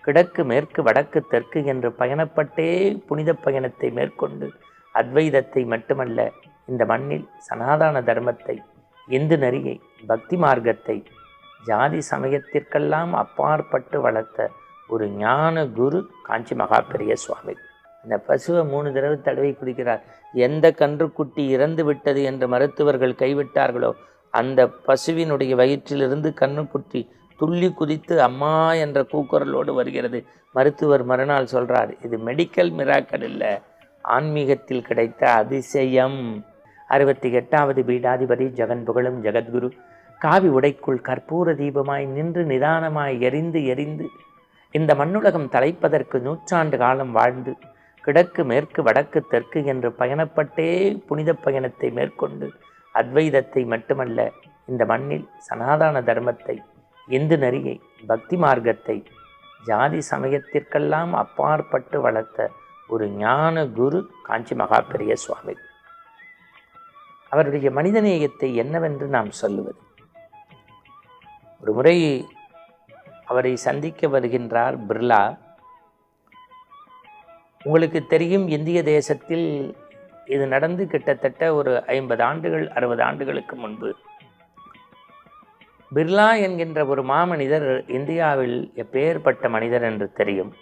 கிழக்கு மேற்கு வடக்கு தெற்கு என்று பயணப்பட்டே புனித பயணத்தை மேற்கொண்டு அத்வைதத்தை மட்டுமல்ல இந்த மண்ணில் சனாதன தர்மத்தை இந்து நெறியை பக்தி மார்க்கத்தை ஜாதி சமயத்திற்கெல்லாம் அப்பாற்பட்டு வளர்த்த ஒரு ஞான குரு காஞ்சி மகா பெரிய சுவாமி. இந்த பசுவை மூணு தடவை தடவை குடிக்கிறார் எந்த கன்றுக்குட்டி இறந்து விட்டது என்று மருத்துவர்கள் கைவிட்டார்களோ அந்த பசுவினுடைய வயிற்றிலிருந்து கன்றுக்குட்டி துள்ளி குதித்து அம்மா என்ற கூக்குரலோடு வருகிறது. மருத்துவர் மறுநாள் சொல்கிறார் இது மெடிக்கல் மிராக்கல் இல்லை ஆன்மீகத்தில் கிடைத்த அதிசயம். அறுபத்தி எட்டாவது பீடாதிபதி ஜெகன் புகழும் ஜெகத்குரு. காவி உடைக்குள் கற்பூர தீபமாய் நின்று நிதானமாய் எரிந்து எரிந்து இந்த மண்ணுலகம் தலைப்பதற்கு நூற்றாண்டு காலம் வாழ்ந்து கிழக்கு மேற்கு வடக்கு தெற்கு என்று பயணப்பட்டே புனித பயணத்தை மேற்கொண்டு அத்வைதத்தை மட்டுமல்ல இந்த மண்ணில் சனாதன தர்மத்தை இந்து நரியை பக்தி மார்க்கத்தை ஜாதி சமயத்திற்கெல்லாம் அப்பாற்பட்டு வளர்த்த ஒரு ஞான குரு காஞ்சி மகா பெரிய சுவாமி. அவருடைய மனிதநேயத்தை என்னவென்று நாம் சொல்லுவது? ஒரு முறை அவரை சந்திக்க வருகின்றார் பிர்லா. உங்களுக்கு தெரியும் இந்திய தேசத்தில் இது நடந்து கிட்டத்தட்ட ஒரு ஐம்பது ஆண்டுகள் அறுபது ஆண்டுகளுக்கு முன்பு பிர்லா என்கின்ற ஒரு மாமனிதர் இந்தியாவில் எப்பேற்பட்ட மனிதர் என்று தெரியும்.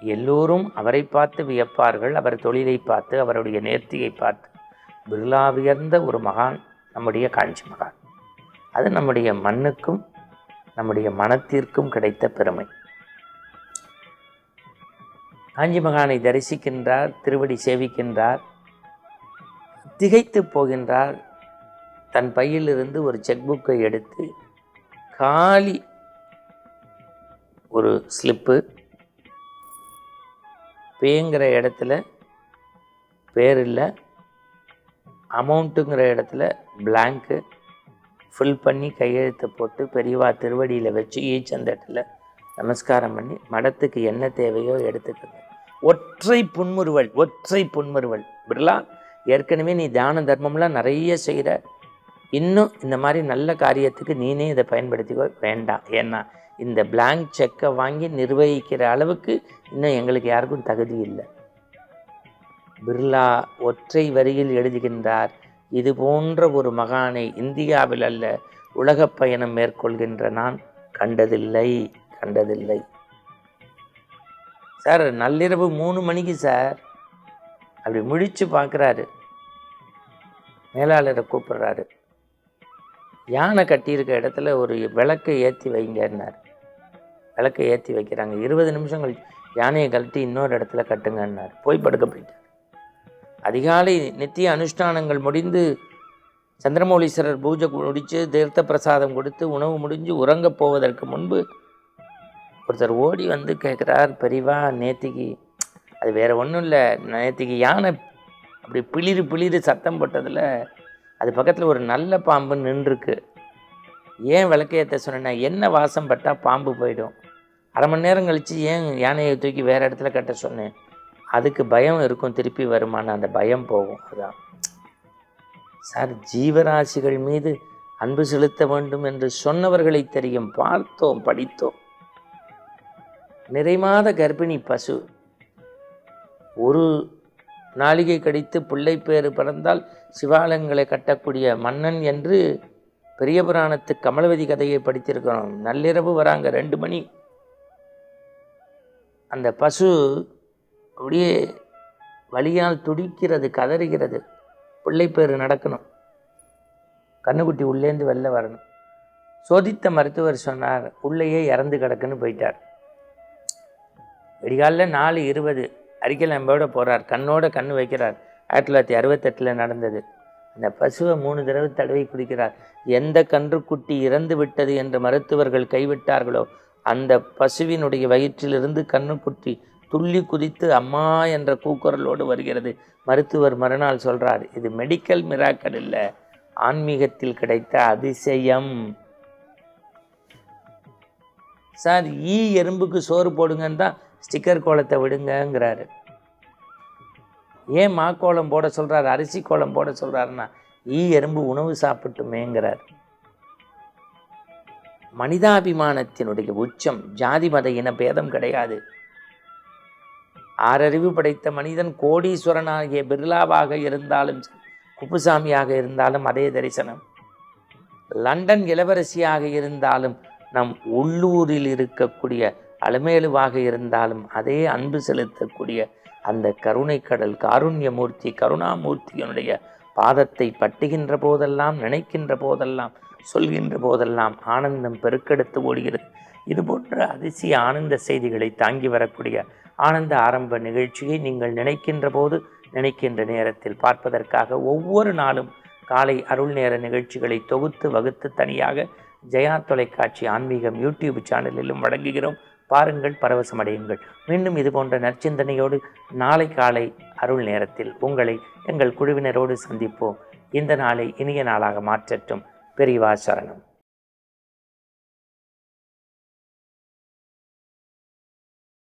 எல்லோரும் அவரை பார்த்து வியப்பார்கள். அவர் தொழிலை பார்த்து அவருடைய நேர்த்தியை பார்த்து. பிர்லா உயர்ந்த ஒரு மகான் நம்முடைய காஞ்சி மகான். அது நம்முடைய மண்ணுக்கும் நம்முடைய மனத்திற்கும் கிடைத்த பெருமை. காஞ்சி மகானை தரிசிக்கின்றார் திருவடி சேவிக்கின்றார் திகைத்து போகின்றார். தன் பையிலிருந்து ஒரு செக் புக்கை எடுத்து காலி ஒரு ஸ்லிப்பு பேங்கிற இடத்துல பேர் இல்லை அமௌண்ட்டுங்கிற இடத்துல blank ஃபில் பண்ணி கையெழுத்து போட்டு பெரியவா திருவடியில் வச்சு ஈச்சந்தட்டில் நமஸ்காரம் பண்ணி மடத்துக்கு என்ன தேவையோ எடுத்துக்கோங்க. ஒற்றை புன்முறுவல் ஒற்றை புன்முறுவல். பிர்லா ஏற்கனவே நீ தியான தர்மம்லாம் நிறைய செய்கிற இன்னும் இந்த மாதிரி நல்ல காரியத்துக்கு நீனே இதை பயன்படுத்திக்கோ. வேண்டாம். ஏன்னா இந்த பிளாங்க் செக்கை வாங்கி நிர்வகிக்கிற அளவுக்கு இன்னும் எங்களுக்கு யாருக்கும் தகுதி இல்லை. பிர்லா ஒற்றை வரியில் எழுதுகின்றார் இது போன்ற ஒரு மகானை இந்தியாவில் அல்ல உலகப் பயணம் மேற்கொள்கின்ற நான் கண்டதில்லை கண்டதில்லை. சார் நள்ளிரவு மூணு மணிக்கு சார். அப்படி முழிச்சு பார்க்குறாரு. மேலாளரை கூப்பிடுறாரு. யானை கட்டியிருக்க இடத்துல ஒரு விளக்கை ஏற்றி வைங்கன்னார். விளக்கை ஏற்றி வைக்கிறாங்க. இருபது நிமிஷம் கழிச்சு யானையை கழட்டி இன்னொரு இடத்துல கட்டுங்கன்னார். போய் படுக்க போயிட்டார். அதிகாலை நித்திய அனுஷ்டானங்கள் முடிந்து சந்திரமௌலீஸ்வரர் பூஜை முடித்து தீர்த்த பிரசாதம் கொடுத்து உணவு முடிஞ்சு உறங்கப் போவதற்கு முன்பு ஒருத்தர் ஓடி வந்து கேட்குறார் பெரியவா நேத்திக்கு அது வேறு ஒன்றும் இல்லை. நேத்திக்கு யானை அப்படி பிளிரு பிளிறு சத்தம் போட்டதில் அது பக்கத்தில் ஒரு நல்ல பாம்பு நின்றுருக்கு. ஏன் விளக்கையத்தை சொன்னேன்னா என்ன வாசம் பட்டால் பாம்பு போயிடும். அரை மணி நேரம் கழித்து ஏன் யானையை தூக்கி வேறு இடத்துல கட்ட சொன்னேன்? அதுக்கு பயம் இருக்கும் திருப்பி வருமான அந்த பயம் போகும். அதான். சார் ஜீவராசிகள் மீது அன்பு செலுத்த வேண்டும் என்று சொன்னவர்களை தெரியும். பார்த்தோம் படித்தோம். நிறைமாத கர்ப்பிணி பசு. ஒரு நாளிகை கடித்து பிள்ளை பேறு பிறந்தால் சிவாலயங்களை கட்டக்கூடிய மன்னன் என்று பெரிய புராணத்து கமலவதி கதையை படித்திருக்கிறோம். நள்ளிரவு வராங்க ரெண்டு மணி. அந்த பசு அப்படியே வழியால் துடிக்கிறது கதறுகிறது. பிள்ளை நடக்கணும். கண்ணுக்குட்டி உள்ளேந்து வெளில வரணும். சோதித்த மருத்துவர் சொன்னார் உள்ளேயே இறந்து கிடக்குன்னு போயிட்டார். விடிகாலில் நாலு இருபது. அரிக்கலாம்போட போகிறார் கண்ணோட கண் வைக்கிறார். ஆயிரத்தி தொள்ளாயிரத்தி அறுபத்தெட்டில் நடந்தது. அந்த பசுவை மூணு தடவை தடவை குடிக்கிறார். எந்த கன்றுக்குட்டி இறந்து விட்டது என்று மருத்துவர்கள் கைவிட்டார்களோ அந்த பசுவினுடைய வயிற்றிலிருந்து கன்றுக்குட்டி துள்ளி குதித்து அம்மா என்ற கூக்குரலோடு வருகிறது. மருத்துவர் மறுநாள் சொல்கிறார் இது மெடிக்கல் மிராக்கல் இல்லை. ஆன்மீகத்தில் கிடைத்த அதிசயம். சார் ஈ எறும்புக்கு சோறு போடுங்கன்னு தான் ஸ்டிக்கர் கோலத்தை விடுங்கங்கிறாரு. ஏன் மாக்கோலம் போட சொல்றாரு அரிசி கோலம் போட சொல்றாருன்னா ஈ எறும்பு உணவு சாப்பிட்டுமேங்கிறார். மனிதாபிமானத்தினுடைய உச்சம் ஜாதி மத இன பேதம் கிடையாது. ஆறறிவு படைத்த மனிதன் கோடீஸ்வரனாகிய பிர்லாவாக இருந்தாலும் குப்புசாமியாக இருந்தாலும் அதே தரிசனம். லண்டன் இளவரசியாக இருந்தாலும் நம் உள்ளூரில் இருக்கக்கூடிய அலமேலுவாக இருந்தாலும் அதே அன்பு செலுத்தக்கூடிய அந்த கருணைக்கடல் காருண்யமூர்த்தி கருணாமூர்த்தியினுடைய பாதத்தை பட்டுகின்ற போதெல்லாம் நினைக்கின்ற போதெல்லாம் சொல்கின்ற போதெல்லாம் ஆனந்தம் பெருக்கெடுத்து ஓடுகிறது. இது போன்ற அதிசய ஆனந்த செய்திகளை தாங்கி வரக்கூடிய ஆனந்த ஆரம்ப நிகழ்ச்சியை நீங்கள் நினைக்கின்ற போது நினைக்கின்ற நேரத்தில் பார்ப்பதற்காக ஒவ்வொரு நாளும் காலை அருள் நேர நிகழ்ச்சிகளை தொகுத்து வகுத்து தனியாக ஜெயா தொலைக்காட்சி ஆன்மீகம் யூடியூப் சேனலிலும் வழங்குகிறோம். பாருங்கள் பரவசமடையுங்கள் மீண்டும் இது போன்ற நற்சிந்தனையோடு நாளை காலை அருள் நேரத்தில் உங்களை எங்கள் குழுவினரோடு சந்திப்போம். இந்த நாளை இனிய நாளாக மாற்றட்டும். பெரியவா சரணம்.